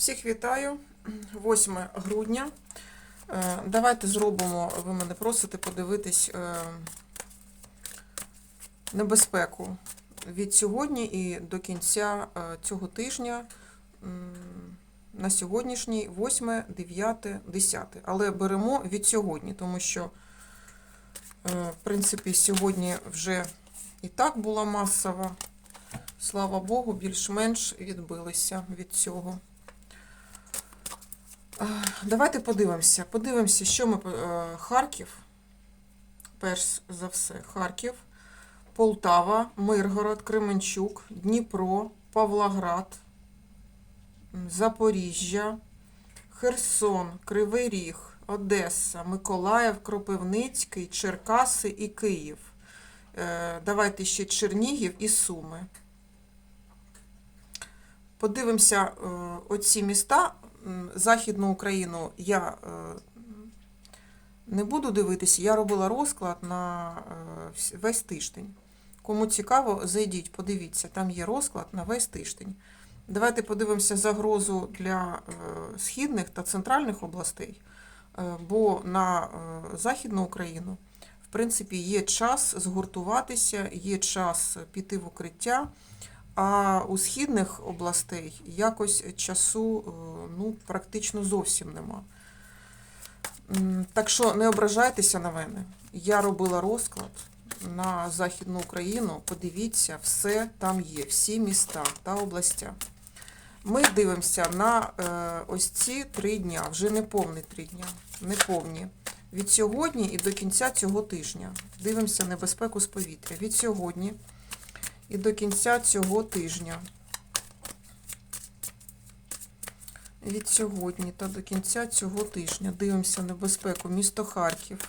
Всіх вітаю. 8 грудня. Е, Давайте зробимо, ви мене просите подивитись е, небезпеку від сьогодні і до кінця е, цього тижня. На сьогоднішній 8, 9, 10. Але беремо від сьогодні, тому що, в принципі, сьогодні вже і так була масова. Слава Богу, більш-менш відбилися від цього. Давайте подивимося. Подивимося, що ми. е, Харків. Перш за все, Харків, Полтава, Миргород, Кременчук, Дніпро, Павлоград, Запоріжжя, Херсон, Кривий Ріг, Одеса, Миколаїв, Кропивницький, Черкаси і Київ. Е, Давайте ще Чернігів і Суми. Подивимося е, оці міста. Західну Україну я е, не буду дивитися, я робила розклад на е, весь тиждень. Кому цікаво, зайдіть, подивіться, там є розклад на весь тиждень. Давайте подивимося загрозу для е, східних та центральних областей, бо на Західну Україну, в принципі, є час згуртуватися, є час піти в укриття. А у східних областей якось часу е, ну, практично зовсім нема. Так що не ображайтеся на мене. Я робила розклад на Західну Україну. Подивіться, все там є, всі міста та областя. Ми дивимося на е, ось ці три дня, вже не повні три дня, не повні. Від сьогодні і до кінця цього тижня. Дивимося небезпеку з повітря. Від сьогодні і до кінця цього тижня. Від сьогодні та до кінця цього тижня дивимося небезпеку. Місто Харків.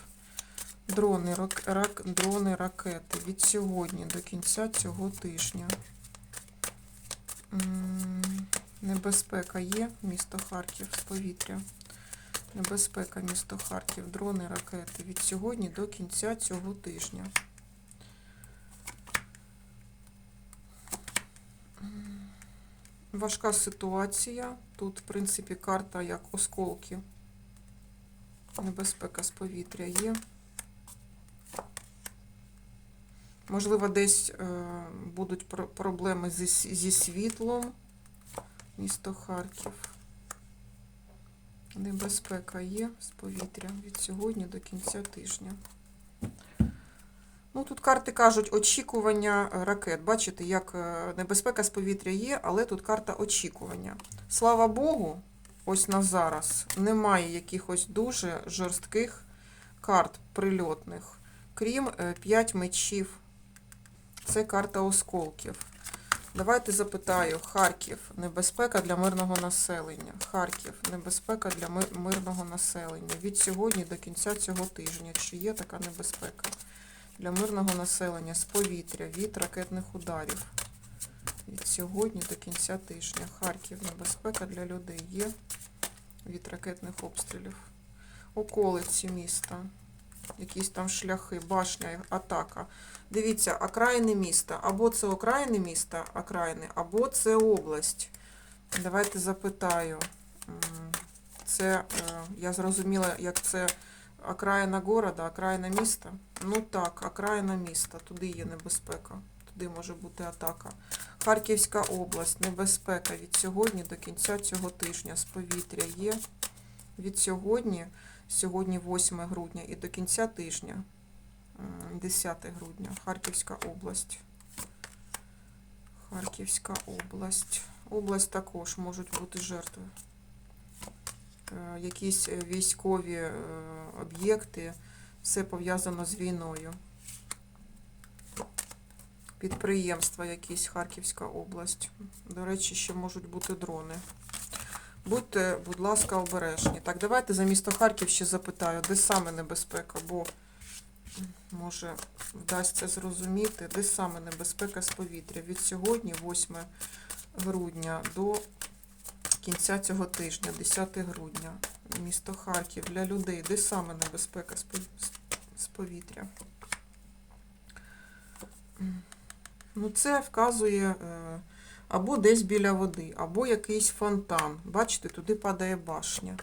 Дрони, рак, рак, дрони, ракети. Від сьогодні до кінця цього тижня. Небезпека є. Місто Харків з повітря. Небезпека, місто Харків. Дрони, ракети. Від сьогодні до кінця цього тижня. Важка ситуація. Тут, в принципі, карта як осколки. Небезпека з повітря є. Можливо, десь е, будуть про- проблеми зі світлом. Місто Харків. Небезпека є з повітря від сьогодні до кінця тижня. Ну, тут карти кажуть очікування е, ракет. Бачите, як е, небезпека з повітря є, але тут карта очікування. Слава Богу, ось на зараз немає якихось дуже жорстких карт прильотних, крім 5 мечів. Це карта осколків. Давайте запитаю, Харків, небезпека для мирного населення. Харків, небезпека для мирного населення. Від сьогодні до кінця цього тижня. Чи є така небезпека? Для мирного населення з повітря від ракетних ударів. Від сьогодні до кінця тижня. Харків, небезпека для людей є від ракетних обстрілів. Околиці міста. Якісь там шляхи, башня, атака. Дивіться, окраїни міста. Або це окраїни міста, окраїни, або це область. Давайте запитаю. Це, е, я зрозуміла, як це окраїна города, окраїна міста. Ну так, окраїна міста, туди є небезпека, туди може бути атака. Харківська область, небезпека від сьогодні до кінця цього тижня з повітря є. Від сьогодні, сьогодні 8 грудня і до кінця тижня, 10 грудня, Харківська область. Харківська область. Область також можуть бути жертви. Е, Якісь е, військові е, об'єкти, все пов'язано з війною. Підприємства якісь, Харківська область. До речі, ще можуть бути дрони. Будьте, будь ласка, обережні. Так, давайте за місто Харків ще запитаю, де саме небезпека, бо може вдасться зрозуміти, де саме небезпека з повітря. Від сьогодні, 8 грудня, до кінця цього тижня, 10 грудня. Місто Харків для людей, де саме небезпека з пов- з- з повітря. Ну, це вказує е, або десь біля води, або якийсь фонтан. Бачите, туди падає башня.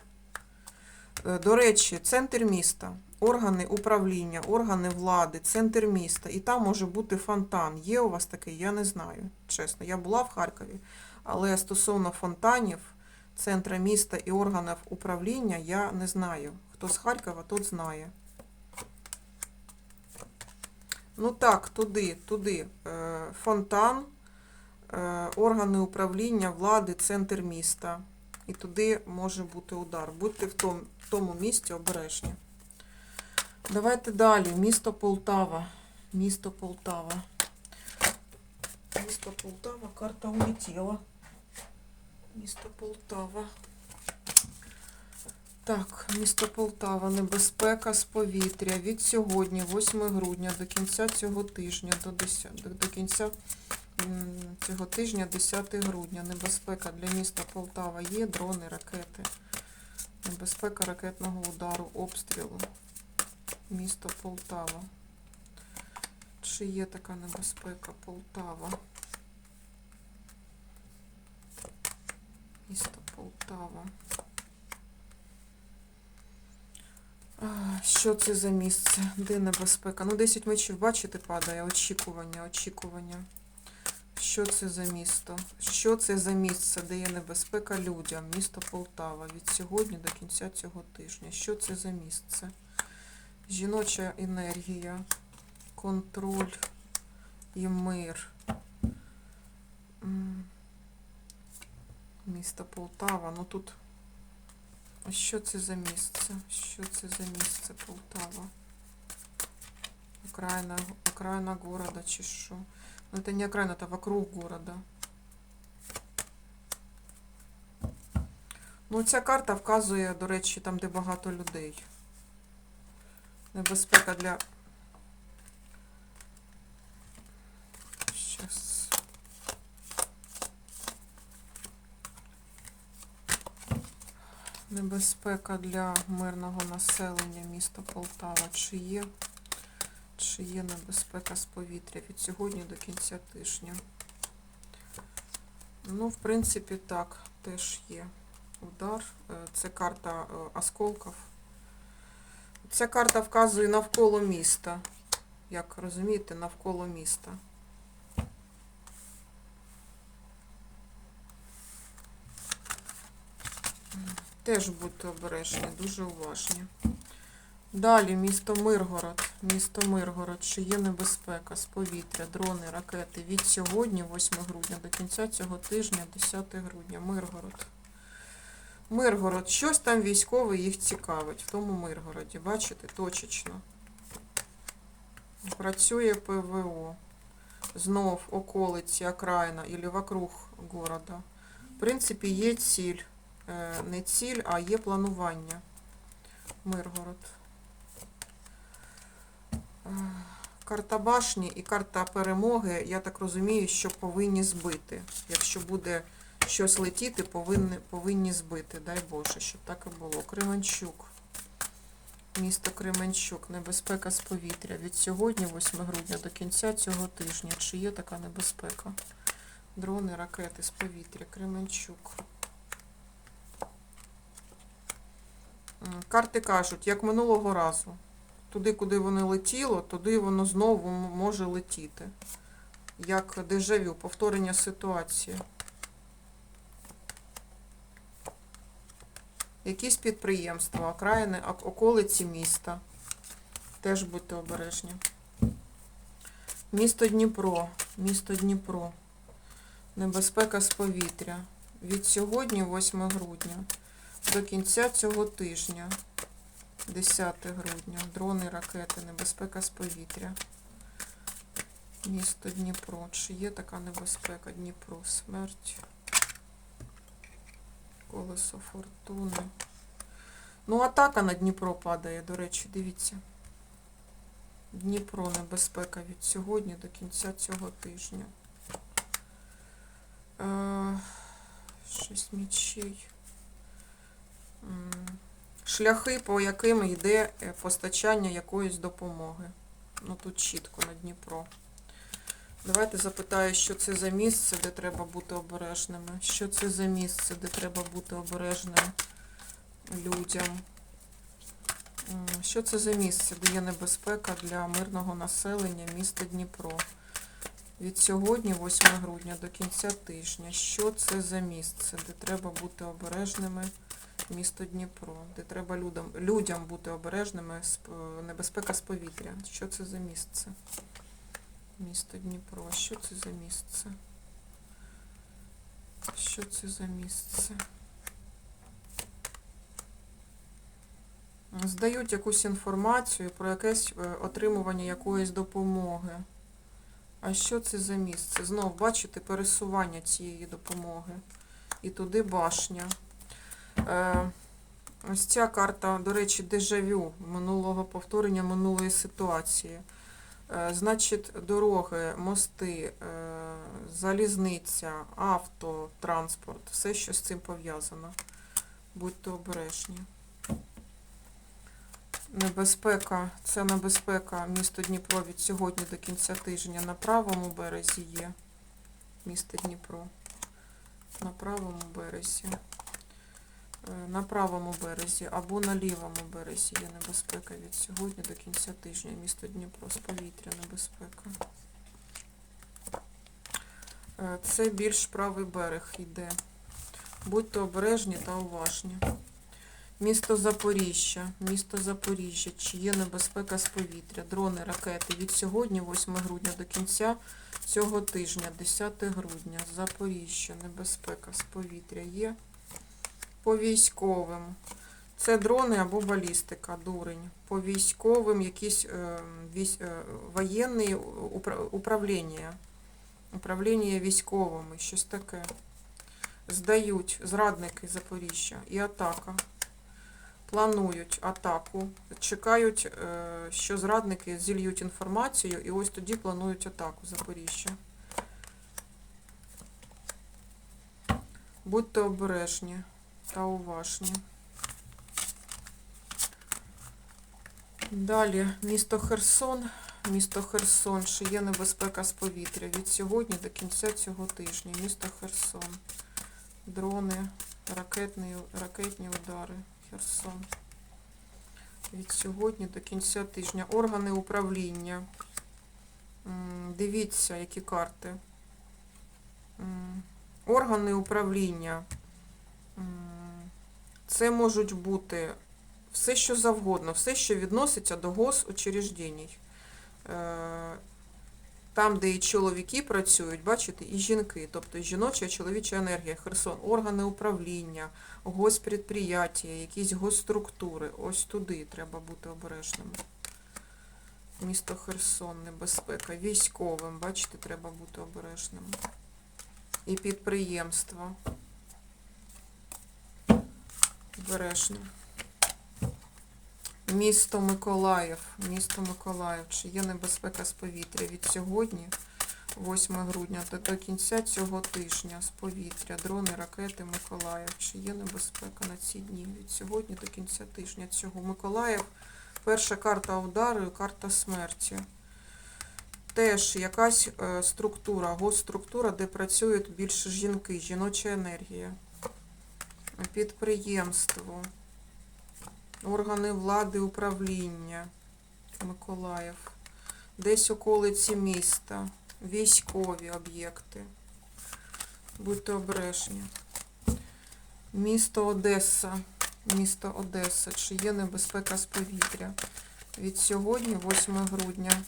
Е, До речі, центр міста, органи управління, органи влади, центр міста. І там може бути фонтан. Є у вас такий? Я не знаю. Чесно, я була в Харкові, але стосовно фонтанів, центра міста і органів управління я не знаю. Хто з Харкова, тот знає. Ну так, туди, туди. Е, Фонтан, е, органи управління, влади, центр міста. І туди може бути удар. Будьте в тому, в місці обережні. Давайте далі. Місто Полтава. Місто Полтава. Місто Полтава, карта улетіла. Місто Полтава. Так, місто Полтава, небезпека з повітря від сьогодні, 8 грудня, до кінця цього тижня, до, 10, до, кінця цього тижня, 10 грудня. Небезпека для міста Полтава є, дрони, ракети. Небезпека ракетного удару, обстрілу. Місто Полтава. Чи є така небезпека Полтава? Місто Полтава. Що це за місце? Де небезпека? Ну, 10 мечів, бачите, падає. Очікування, очікування. Що це за місто? Що це за місце, де є небезпека людям? Місто Полтава. Від сьогодні до кінця цього тижня. Що це за місце? Жіноча енергія, контроль і мир. Місто Полтава. Ну тут. Що це за місце? Що це за місце Полтава? Окраина, окраина города чи що? Ну, это не окраина, это вокруг города. Ну, ця карта вказує, до речі, там, де багато людей. Небезпека для. Щас. Небезпека для мирного населення міста Полтава. Чи є? Чи є небезпека з повітря від сьогодні до кінця тижня? Ну, в принципі, так, теж є удар. Е, Це карта е, осколків. Ця карта вказує навколо міста. Як розумієте, навколо міста. Теж будьте обережні, дуже уважні. Далі місто Миргород. Місто Миргород. Чи є небезпека з повітря, дрони, ракети від сьогодні, 8 грудня, до кінця цього тижня, 10 грудня. Миргород. Миргород. Щось там військове їх цікавить. В тому Миргороді. Бачите, точечно. Працює ПВО. Знов околиці, окраїна або вокруг города. В принципі, є ціль. Е, Не ціль, а є планування. Миргород. Е, Карта башні і карта перемоги, я так розумію, що повинні збити. Якщо буде щось летіти, повинні, повинні збити. Дай Боже, щоб так і було. Кременчук. Місто Кременчук. Небезпека з повітря. Від сьогодні, 8 грудня, до кінця цього тижня. Чи є така небезпека? Дрони, ракети з повітря. Кременчук. Карти кажуть, як минулого разу. Туди, куди воно летіло, туди воно знову може летіти. Як дежавю, повторення ситуації. Якісь підприємства, окраїни, околиці міста. Теж будьте обережні. Місто Дніпро. Місто Дніпро. Небезпека з повітря. Від сьогодні, 8 грудня, до кінця цього тижня. 10 грудня. Дрони, ракети, небезпека з повітря. Місто Дніпро. Чи є така небезпека? Дніпро. Смерть. Колесо фортуни. Ну, атака на Дніпро падає, до речі, дивіться. Дніпро небезпека від сьогодні до кінця цього тижня. Е, Шість мічей. Шляхи, по яким йде е, постачання якоїсь допомоги. Ну тут чітко на Дніпро. Давайте запитаю, що це за місце, де треба бути обережними. Що це за місце, де треба бути обережним людям? Що це за місце, де є небезпека для мирного населення міста Дніпро? Від сьогодні, 8 грудня, до кінця тижня. Що це за місце, де треба бути обережними? Місто Дніпро, де треба людям, людям бути обережними, небезпека з повітря. Що це за місце? Місто Дніпро. Що це за місце? Що це за місце? Здають якусь інформацію про якесь е, отримування якоїсь допомоги. А що це за місце? Знов бачите пересування цієї допомоги. І туди башня. Е, ось ця карта, до речі, дежавю минулого повторення минулої ситуації. Е, Значить, дороги, мости, е, залізниця, авто, транспорт, все, що з цим пов'язано. Будьте обережні. Небезпека, це небезпека місто Дніпро від сьогодні до кінця тижня на правому березі є. Місто Дніпро. На правому березі. Е, На правому березі або на лівому березі є небезпека від сьогодні до кінця тижня. Місто Дніпро з повітря небезпека. Е, Це більш правий берег йде. Будьте обережні та уважні. Місто Запоріжжя. Місто Запоріжжя. Чи є небезпека з повітря? Дрони, ракети. Від сьогодні, 8 грудня, до кінця цього тижня, 10 грудня. Запоріжжя. Небезпека з повітря є. По військовим. Це дрони або балістика, дурень. По військовим якісь е, військ, е, воєнні управління. Управління військовими, щось таке. Здають зрадники Запоріжжя і атака. Планують атаку. Чекають, е, що зрадники зільють інформацію, і ось тоді планують атаку Запоріжжя. Будьте обережні та уважні. Далі місто Херсон. Місто Херсон, чи є небезпека з повітря від сьогодні до кінця цього тижня. Місто Херсон. Дрони, ракетні, ракетні удари. Херсон. Від сьогодні до кінця тижня. Органи управління. Дивіться, які карти. Органи управління. Це можуть бути все, що завгодно, все, що відноситься до госучреждень. Е, Там, де і чоловіки працюють, бачите, і жінки, тобто жіноча і чоловіча енергія, Херсон, органи управління, госпредприяття, якісь госструктури. Ось туди треба бути обережними. Місто Херсон, небезпека. Військовим, бачите, треба бути обережними. І підприємства. Обережно. Місто Миколаїв. Місто Миколаїв. Чи є небезпека з повітря від сьогодні, 8 грудня, до кінця цього тижня з повітря. Дрони, ракети, Миколаїв. Чи є небезпека на ці дні? Від сьогодні до кінця тижня цього. Миколаїв. Перша карта удару карта смерті. Теж якась е, структура, госструктура, де працюють більше жінки, жіноча енергія. Підприємство. Органи влади управління. Миколаїв. Десь околиці міста. Військові об'єкти. Будьте обережні. Місто Одеса. Місто Одеса. Чи є небезпека з повітря? Від сьогодні, 8 грудня,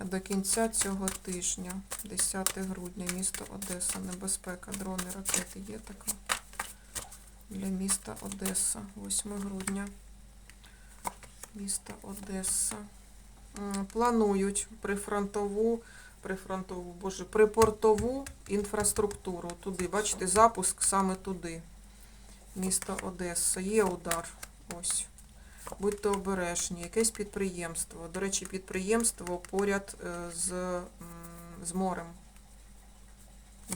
до кінця цього тижня, 10 грудня, місто Одеса. Небезпека, дрони, ракети. Є така? Для міста Одеса, 8 грудня. Місто Одеса. Планують прифронтову, прифронтову, боже, припортову інфраструктуру. Туди, бачите, запуск саме туди. Місто Одеса. Є удар. Ось. Будьте обережні. Якесь підприємство. До речі, підприємство поряд е, з, з морем.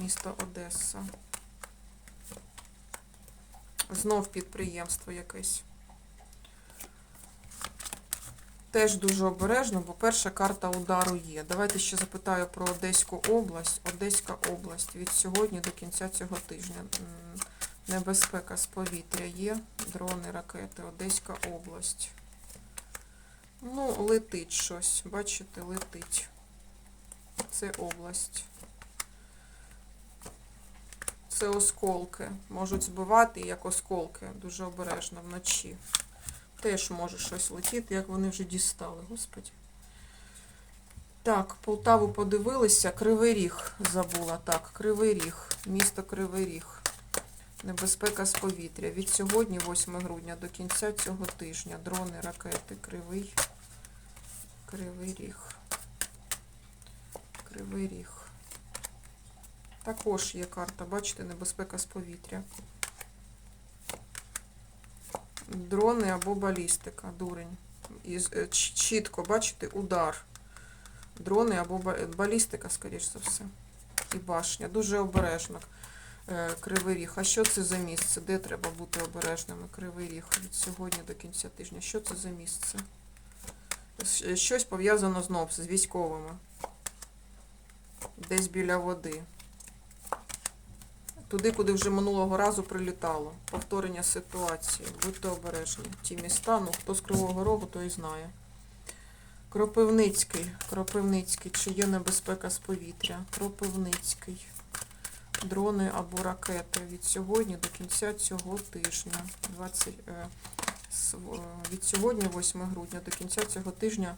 Місто Одеса. Знов підприємство якесь. Теж дуже обережно, бо перша карта удару є. Давайте ще запитаю про Одеську область. Одеська область від сьогодні до кінця цього тижня. Небезпека з повітря є, дрони, ракети, Одеська область. Ну, летить щось, бачите, летить. Це область. Це осколки. Можуть збивати як осколки, дуже обережно вночі. Теж може щось летіти, як вони вже дістали, господі. Так, Полтаву подивилися. Кривий Ріг забула. Так, Кривий Ріг. Місто Кривий Ріг. Небезпека з повітря. Від сьогодні, 8 грудня, до кінця цього тижня. Дрони, ракети, Кривий. Кривий Ріг. Кривий Ріг. Також є карта, бачите, небезпека з повітря. Дрони або балістика, дурень. І е, чітко, бачите, удар. Дрони або балістика, скоріш за все. І башня. Дуже обережно. Е, Кривий Ріг. А що це за місце? Де треба бути обережними? Кривий Ріг від сьогодні до кінця тижня. Що це за місце? Щось пов'язано знов з військовими. Десь біля води. Туди, куди вже минулого разу прилітало. Повторення ситуації. Будьте обережні. Ті міста, ну хто з Кривого Рогу, той знає. Кропивницький. Кропивницький. Чи є небезпека з повітря? Кропивницький. Дрони або ракети від сьогодні до кінця цього тижня. 20, е, від сьогодні, 8 грудня, до кінця цього тижня,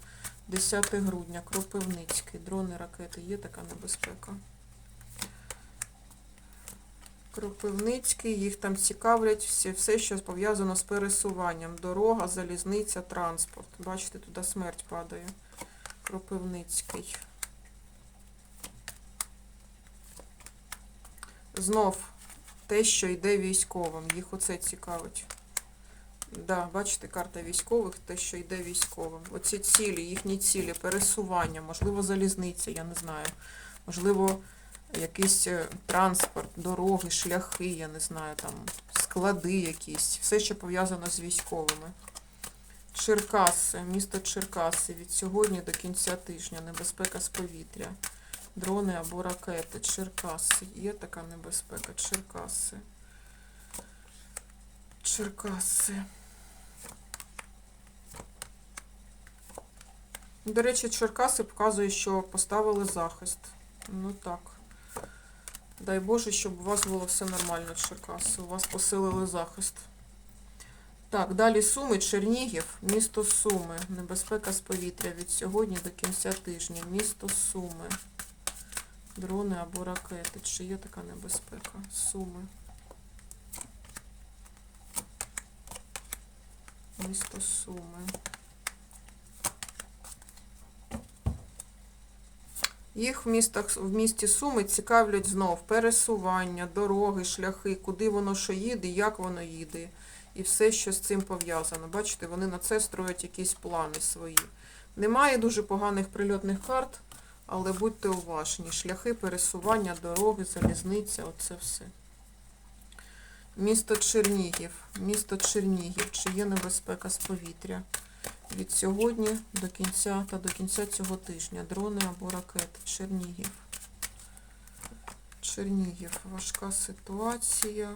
10 грудня. Кропивницький. Дрони, ракети. Є така небезпека. Кропивницький, їх там цікавлять всі, все, що пов'язано з пересуванням. Дорога, залізниця, транспорт. Бачите, туди смерть падає. Кропивницький. Знов те, що йде військовим. Їх оце цікавить. Да, бачите, карта військових, те, що йде військовим. Оці цілі, їхні цілі, пересування, можливо, залізниця, я не знаю. Можливо, якийсь е, транспорт, дороги, шляхи, я не знаю, там склади якісь, все, що пов'язано з військовими. Черкаси, місто Черкаси від сьогодні до кінця тижня, небезпека з повітря. Дрони або ракети. Черкаси. Є така небезпека. Черкаси. Черкаси. До речі, Черкаси показує, що поставили захист. Ну так. Дай Боже, щоб у вас було все нормально, Черкаси. У вас посилили захист. Так, далі Суми, Чернігів, місто Суми. Небезпека з повітря від сьогодні до кінця тижня. Місто Суми. Дрони або ракети. Чи є така небезпека? Суми. Місто Суми. Їх в, містах, в місті Суми цікавлять знов пересування, дороги, шляхи, куди воно що їде, як воно їде. І все, що з цим пов'язано. Бачите, вони на це строять якісь плани свої. Немає дуже поганих прильотних карт, але будьте уважні. Шляхи пересування, дороги, залізниця, оце все. Місто Чернігів. Місто Чернігів. Чи є небезпека з повітря? Від сьогодні до кінця та до кінця цього тижня. Дрони або ракети. Чернігів. Чернігів. Важка ситуація.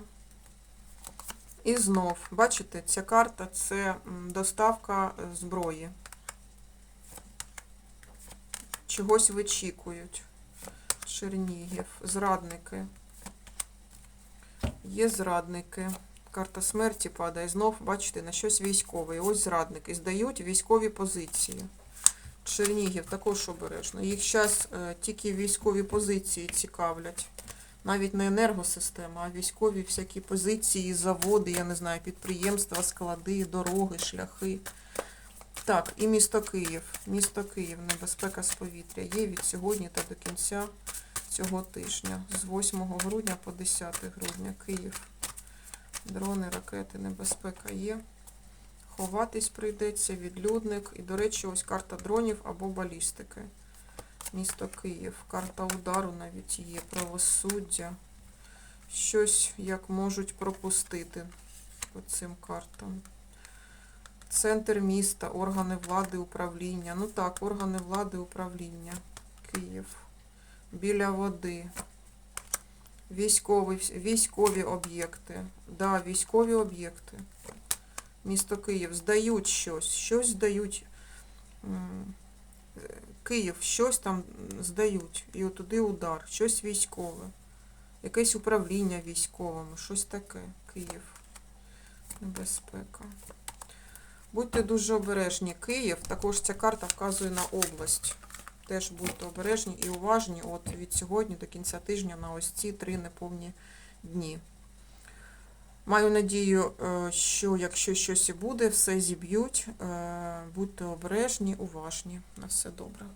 І знов, бачите, ця карта це доставка зброї. Чогось вичікують. Чернігів. Зрадники. Є зрадники. Карта смерті падає. Знов, бачите, на щось військове. І ось зрадники. Здають військові позиції. Чернігів також обережно. Їх зараз тільки військові позиції цікавлять. Навіть не енергосистема, а військові всякі позиції, заводи, я не знаю, підприємства, склади, дороги, шляхи. Так, і місто Київ. Місто Київ, небезпека з повітря є від сьогодні та до кінця цього тижня. З 8 грудня по 10 грудня Київ. Дрони, ракети, небезпека є. Ховатись прийдеться, відлюдник. І, до речі, ось карта дронів або балістики. Місто Київ. Карта удару навіть є. Правосуддя. Щось як можуть пропустити по цим картам. Центр міста, органи влади, управління. Ну так, органи влади, управління. Київ. Біля води. Військові, військові об'єкти. Да, військові об'єкти. Місто Київ. Здають щось. Щось здають. Київ, щось там здають. І отуди удар. Щось військове. Якесь управління військовими. Щось таке. Київ. Небезпека. Будьте дуже обережні. Київ, також ця карта вказує на область. Теж будьте обережні і уважні от від сьогодні до кінця тижня на ось ці три неповні дні. Маю надію, е, що якщо щось і буде, все зіб'ють. Е, Будьте обережні, уважні. На все добре.